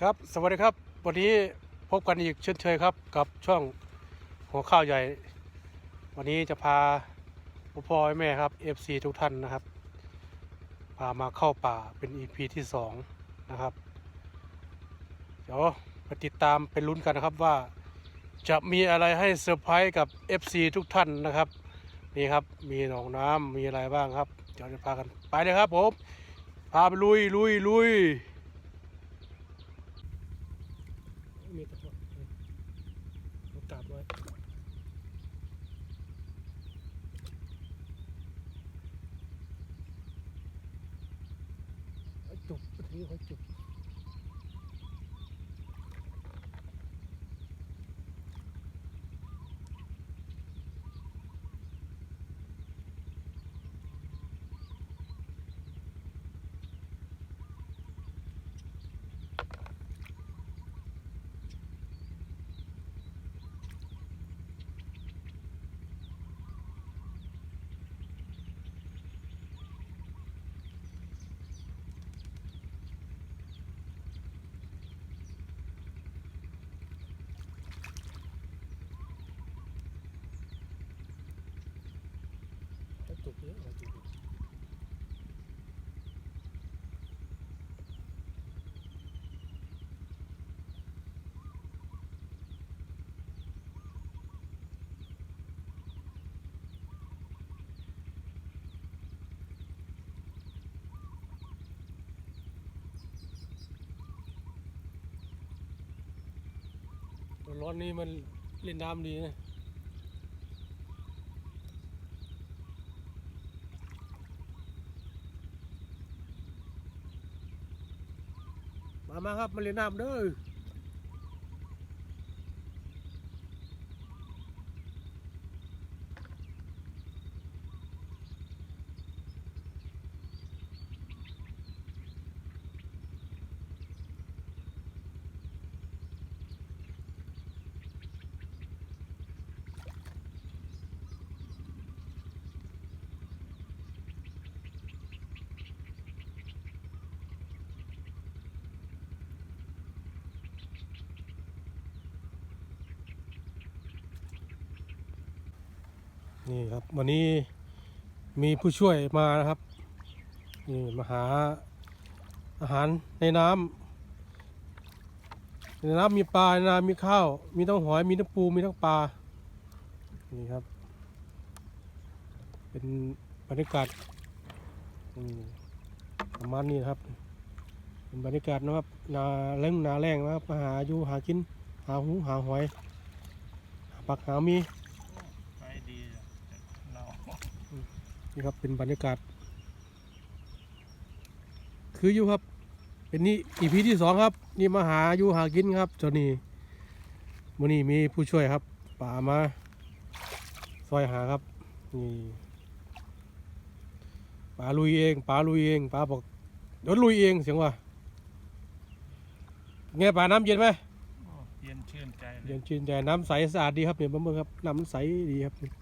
ครับสวัสดีครับ วันนี้พบกันอีกเช่นเคยครับ กับช่องหัวข้าวใหญ่ วันนี้จะพาพ่อพ่อแม่ครับ FC ทุกท่านนะครับพามาเข้าป่าเป็น EP ที่สองนะครับเดี๋ยวไปติดตามเป็นลุ้นกันนะครับว่าจะมีอะไรให้เซอร์ไพรส์กับ FC ทุกท่านนะครับนี่ครับมีหนองน้ำมีอะไรบ้างครับเดี๋ยวจะพากันไปเลยครับผมพาไปลุยลุยลุย มีกระเพาะโอกาสไว้เอา จุกถือเขาจุกเขาจุกเยอะเขาจุกเยอะตัว ร้อนนี่มันเล่นน้ำดีนะมามาครับมาเล่นน้ำเด้อ นี่ครับวันนี้มีผู้ช่วยมานะครับนี่มาหาอาหารในน้ำในน้ำมีปลาในน้ำมีข้าว มีทั้งหอยมีทั้งปูมีทั้งปลานี่ครับ เป็นบรรยากาศอืมประมาณนี้นะครับ เป็นบรรยากาศนะครับนาแรงนาแรงนะครับมาหาอยู่หากินหาหูหาหอยหาปักหามี ไปดีเรา นี่ครับเป็นบรรยากาศ คืออยู่ครับ เป็นนี่อีพีที่สองครับ นี่มาหาอยู่หากินครับเจานี่วันนี้มีผู้ช่วยครับป่ามาซอยหาครับนี่ป่าลุยเองป่าลุยเองป่าบอกเดี๋ยวลุยเองเสียงว่าไงป่าน้ำเย็นไหมโอ้เย็นชื่นใจเลเย็ยนชื่นใจน้ำใสสะอาดดีครับเนี่ยเบิ่งๆครับน้ำมันใสดีครับ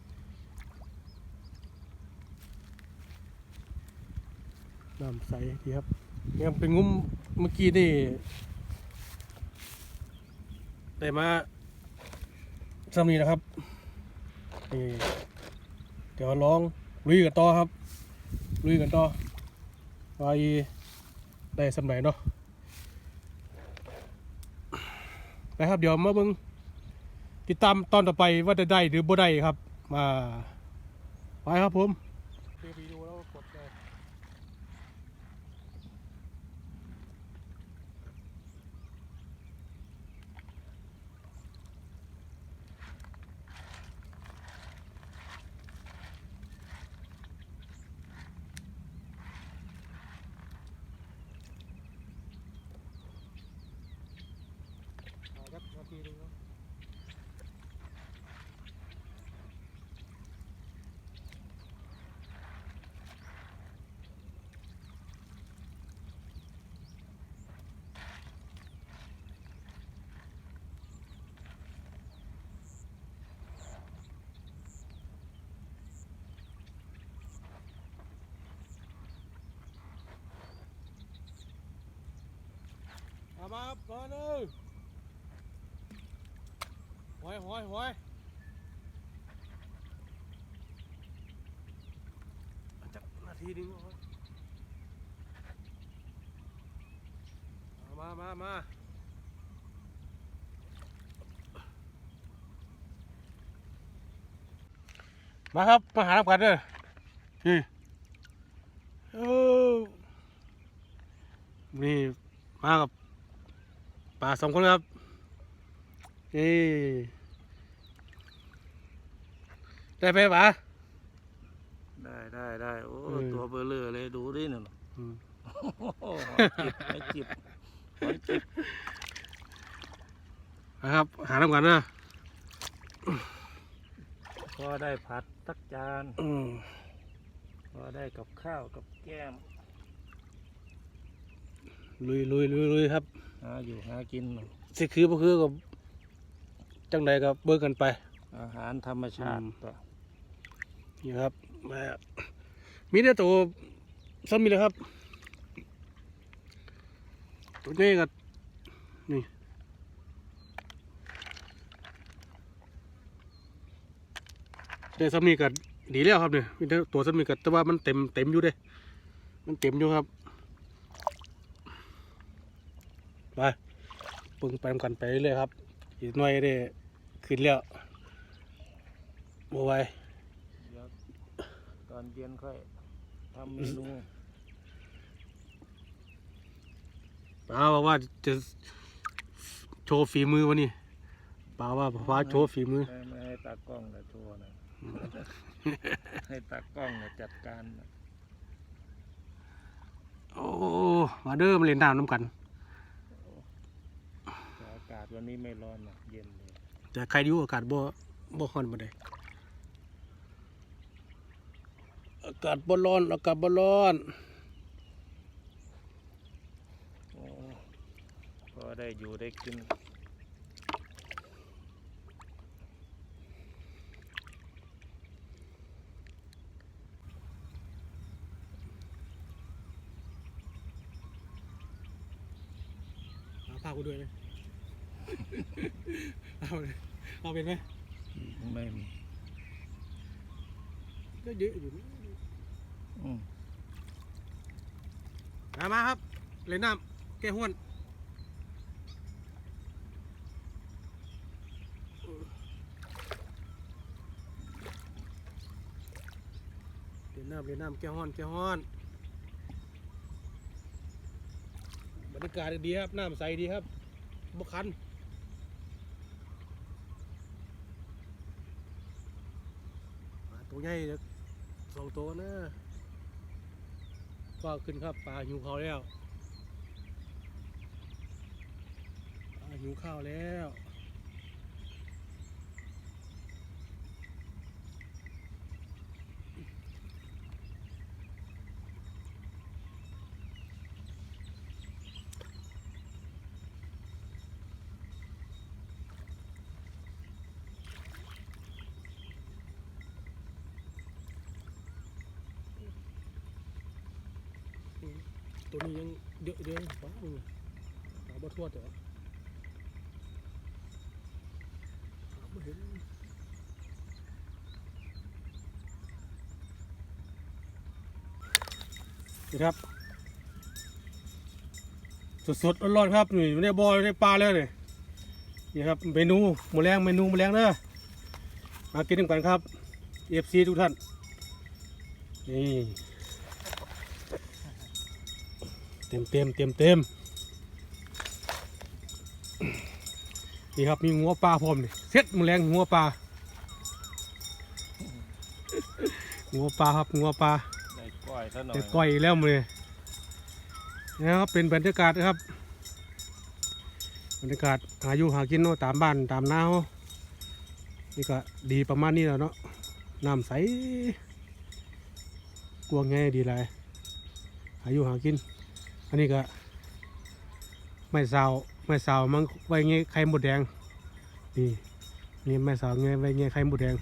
น้ำใสดีครับนี่ครับเป็นงุ้มเมื่อกี้นี่ได้มาสำนีนะครับนี่เดี๋ยวลองลุยกันต่อครับลุยกันต่อว่าอีได้สำไหนเนาะไปครับเดี๋ยวมาเบิ่งติดตามตอนต่อไปว่าจะได้หรือบ่ได้ครับ มาไปครับผมไปดูแล้วกดเลย อ่าครับนาทีหนึงเนาะ มามามาเลยหอยหอยหอยจักนาทีนึงเอามามามามาครับ มาหาน้ำกันเด้อนี่โอ้นี่มากับ ป่าสองคนครับนี่ได้ไหมป๋าได้ได้ได้โอ้เออตัวเบลเลอเลยดูดิน่ะอืมโอ้โหหอยจิบหอยจิบนะครับ หาน้ำกันนะพอได้ผัดสักจานอืมพอได้กับข้าวกับแก้ม ลุยลุยลุยลุยครับ หาอยู่หากินหน่อยสิคือบ่คือกับจังใดกับเบิกกันไป อาหารธรรมชาติอืม ก็นี่ครับมามีแต่ตัวซ้ำมีเลยครับ ตัวนี้ก็นี่ได้ซ้ำมีกันดีแล้วครับเนี่ยมีแต่ตัวซ้ำมีกันแต่ว่ามันเต็มเต็มอยู่เด้ มันเต็มอยู่ครับ ไปปึงไปนำกันไปเรื่อยๆครับ อีกหน่อยได้ขึ้นแล้วโมไหวเดี๋ยวตอนเย็นค่อยทำเมนูป้าบอกว่าจะโชว์ฝีมือวันนี้ป้าว่าป้าโชว์ฝีมือไม่ไม่ให้ตากล้องนะโชว์นะให้ตากล้องนะจัดการนะโอ้มาเด้อมาเล่นน้ำน้ำกันแต่อากาศวันนี้ไม่ร้อนนะเย็นเลยแต่ใครอยู่อากาศบ่บ่ร้อนมาได้อากาศบ่ร้อนอากาศบ่ร้อนโอ้พอได้อยู่ได้กินเอาผ้ากูด้วยไหม เอาเลยเอาเป็นไหมไม่มีก็เยอะอยู่นะอืมมามาครับ เล่นน้ำแก้ห้วนเล่นน้ำเล่นน้ำแก้ห้อนแก้ห้อน บรรยากาศดีครับ น้ำใสดีครับบกคันปลา ตัวใหญ่เลยสองตัวนะก็ขึ้นครับปลาหิวข้าวแล้วปลาหิวข้าวแล้ว ตัวนี้ยังเยอะเยอะว้าวปลาบ่ทวดเหรอหาบ่เห็นนี่ครับ สดๆร้อนๆครับนี่อยู่ในบ่ออยู่ในปลาแล้วนี่นี่ครับเมนูหมูแรงเมนูหมูแรงเด้อมากินกันครับเอฟซีทุกท่านนี่ เต็มเต็มเต็มเต็มนี่ครับมีงัวปลาพร้อมนี่เซ็ตหมูแรงงัวปลางัวปลาครับงัวปลาได้ก้อยซะหน่อยเด็ดก้อยอีกแล้วมือนี้นะครับเป็นบรรยากาศนะครับบรรยากาศหาอยู่หากินเนาะตามบ้านตามนาเนาะนี่ก็ดีประมาณนี้แล้วเนาะน้ำใสกวางไงดีไรหาอยู่หากิน อันนี้ก็ไม่สาวไม่สาวมันไว้เงี้ยไข่หมดแดงนี่นี่ไม่สาวเงี้ยไว้เงี้ยไข่หมดแดง